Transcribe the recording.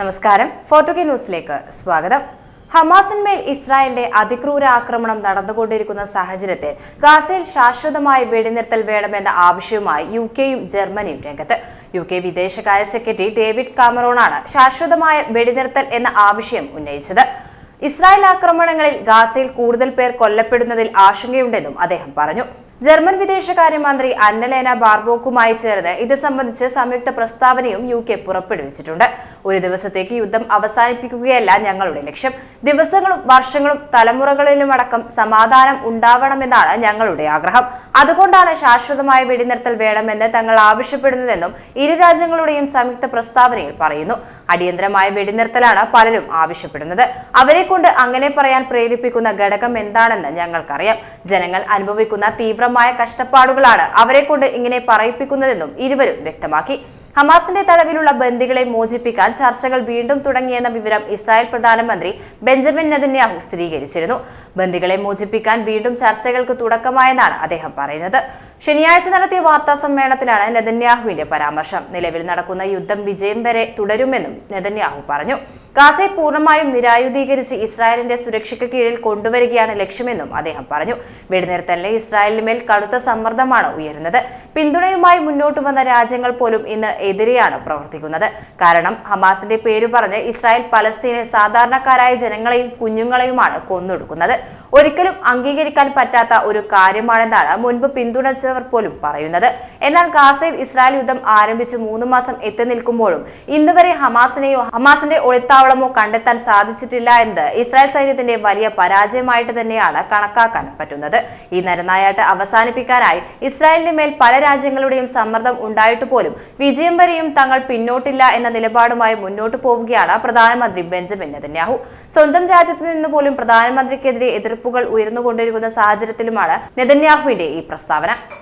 നമസ്കാരം. ഫോർട്ടുഗി ന്യൂസിലേക്ക് സ്വാഗതം. ഹമാസിന്മേൽ ഇസ്രായേലിന്റെ അതിക്രൂര ആക്രമണം നടന്നുകൊണ്ടിരിക്കുന്ന സാഹചര്യത്തിൽ ഗാസയിൽ ശാശ്വതമായി വെടിനിർത്തൽ വേണമെന്ന ആവശ്യവുമായി യു കെയും ജർമ്മനിയും രംഗത്ത്. യു കെ വിദേശകാര്യ സെക്രട്ടറി ഡേവിഡ് കാമറോണാണ് ശാശ്വതമായ വെടിനിർത്തൽ എന്ന ആവശ്യം ഉന്നയിച്ചത്. ഇസ്രായേൽ ആക്രമണങ്ങളിൽ ഗാസയിൽ കൂടുതൽ പേർ കൊല്ലപ്പെടുന്നതിൽ ആശങ്കയുണ്ടെന്നും അദ്ദേഹം പറഞ്ഞു. ജർമ്മൻ വിദേശകാര്യമന്ത്രി അന്നലേന ബാർബോക്കുമായി ചേർന്ന് ഇത് സംബന്ധിച്ച് സംയുക്ത പ്രസ്താവനയും യു കെ പുറപ്പെടുവിച്ചിട്ടുണ്ട്. ഒരു ദിവസത്തേക്ക് യുദ്ധം അവസാനിപ്പിക്കുകയല്ല ഞങ്ങളുടെ ലക്ഷ്യം. ദിവസങ്ങളും വർഷങ്ങളും തലമുറകളിലുമടക്കം സമാധാനം ഉണ്ടാവണമെന്നാണ് ഞങ്ങളുടെ ആഗ്രഹം. അതുകൊണ്ടാണ് ശാശ്വതമായ വെടിനിർത്തൽ വേണമെന്ന് തങ്ങൾ ആവശ്യപ്പെടുന്നതെന്നും ഇരു രാജ്യങ്ങളുടെയും സംയുക്ത പ്രസ്താവനയിൽ പറയുന്നു. അടിയന്തരമായ വെടിനിർത്തലാണ് പലരും ആവശ്യപ്പെടുന്നത്. അവരെ കൊണ്ട് അങ്ങനെ പറയാൻ പ്രേരിപ്പിക്കുന്ന ഘടകം എന്താണെന്ന് ഞങ്ങൾക്കറിയാം. ജനങ്ങൾ അനുഭവിക്കുന്ന തീവ്രമായ കഷ്ടപ്പാടുകളാണ് അവരെ കൊണ്ട് ഇങ്ങനെ പറയിപ്പിക്കുന്നതെന്നും ഇരുവരും വ്യക്തമാക്കി. ഹമാസിന്റെ തലവിലുള്ള ബന്ദികളെ മോചിപ്പിക്കാൻ ചർച്ചകൾ വീണ്ടും തുടങ്ങിയെന്ന വിവരം ഇസ്രായേൽ പ്രധാനമന്ത്രി ബെഞ്ചമിൻ നെതന്യാഹു സ്ഥിരീകരിച്ചിരുന്നു. ബന്ദികളെ മോചിപ്പിക്കാൻ വീണ്ടും ചർച്ചകൾക്ക് തുടക്കമായെന്നാണ് അദ്ദേഹം പറയുന്നത്. ശനിയാഴ്ച നടത്തിയ വാർത്താ സമ്മേളനത്തിലാണ് നെതന്യാഹുവിന്റെ പരാമർശം. നിലവിൽ നടക്കുന്ന യുദ്ധം വിജയം വരെ തുടരുമെന്നും നെതന്യാഹു പറഞ്ഞു. ഗാസയെ പൂർണമായും നിരായുധീകരിച്ച് ഇസ്രായേലിന്റെ സുരക്ഷയ്ക്ക് കീഴിൽ കൊണ്ടുവരികയാണ് ലക്ഷ്യമെന്നും അദ്ദേഹം പറഞ്ഞു. വെടിനിർത്തലിന് ഇസ്രായേലിന് മേൽ കടുത്ത സമ്മർദ്ദമാണ് ഉയരുന്നത്. പിന്തുണയുമായി മുന്നോട്ട് വന്ന രാജ്യങ്ങൾ പോലും ഇന്ന് എതിരെയാണ് പ്രവർത്തിക്കുന്നത്. കാരണം ഹമാസിന്റെ പേര് പറഞ്ഞ് ഇസ്രായേൽ പലസ്തീനിൽ സാധാരണക്കാരായ ജനങ്ങളെയും കുഞ്ഞുങ്ങളെയുമാണ് കൊന്നൊടുക്കുന്നത്. ഒരിക്കലും അംഗീകരിക്കാൻ പറ്റാത്ത ഒരു കാര്യമാണെന്നാണ് മുൻപ് പിന്തുണച്ചവർ പോലും പറയുന്നത്. എന്നാൽ ഗാസയിൽ ഇസ്രായേൽ യുദ്ധം ആരംഭിച്ച് മൂന്ന് മാസം എത്തി നിൽക്കുമ്പോഴും ഇന്നുവരെ ഹമാസിനെയോ ഹമാസിന്റെ ഒളിത്താവളമോ കണ്ടെത്താൻ സാധിച്ചിട്ടില്ല എന്നത് ഇസ്രായേൽ സൈന്യത്തിന്റെ വലിയ പരാജയമായിട്ട് തന്നെയാണ് കണക്കാക്കാൻ പറ്റുന്നത്. ഈ നരനായാട്ട് അവസാനിപ്പിക്കാനായി ഇസ്രായേലിന് മേൽ പല രാജ്യങ്ങളുടെയും സമ്മർദ്ദം ഉണ്ടായിട്ട് പോലും വിജയം വരെയും തങ്ങൾ പിന്നോട്ടില്ല എന്ന നിലപാടുമായി മുന്നോട്ട് പോവുകയാണ് പ്രധാനമന്ത്രി ബെഞ്ചമിൻ നെതന്യാഹു. സ്വന്തം രാജ്യത്ത് നിന്ന് പോലും പ്രധാനമന്ത്രിക്കെതിരെ എതിർപ്പുകൾ ഉയർന്നുകൊണ്ടിരിക്കുന്ന സാഹചര്യത്തിലുമാണ് നെതന്യാഹുവിന്റെ ഈ പ്രസ്താവന.